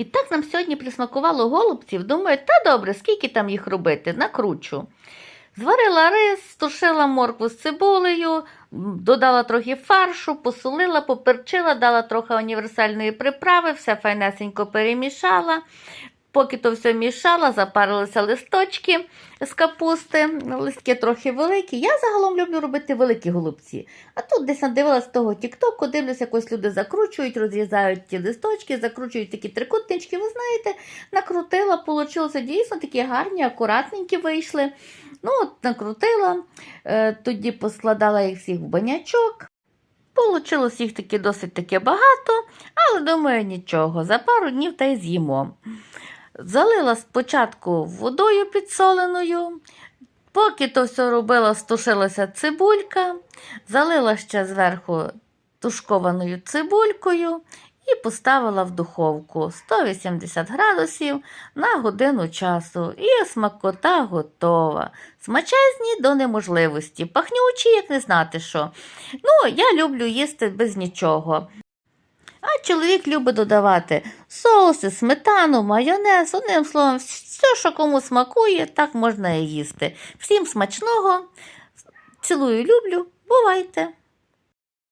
І так нам сьогодні присмакувало голубців. Думаю, та добре, скільки там їх робити? Накручу. Зварила рис, тушила моркву з цибулею, додала трохи фаршу, посолила, поперчила, дала трохи універсальної приправи, все файнесенько перемішала. Поки то все мішала, запарилися листочки з капусти, листки трохи великі. Я загалом люблю робити великі голубці. А тут десь надивилась того тіктоку, дивлюся, якось люди закручують, розрізають ті листочки, закручують такі трикутнички. Ви знаєте, накрутила, получилося дійсно такі гарні, акуратненькі вийшли. Ну, от накрутила, е, тоді поскладала їх всіх в банячок. Получилось їх таки досить таки багато, але думаю, нічого, за пару днів та й з'їмо. Залила спочатку водою підсоленою, поки то все робила, стушилася цибулька, залила ще зверху тушкованою цибулькою і поставила в духовку 180 градусів на годину часу. І смакота готова. Смачезні до неможливості, пахнючі, як не знати що. Ну, я люблю їсти без нічого. А чоловік любить додавати соуси, сметану, майонез, одним словом, все, що кому смакує, так можна і їсти. Всім смачного. Цілую, люблю, бувайте!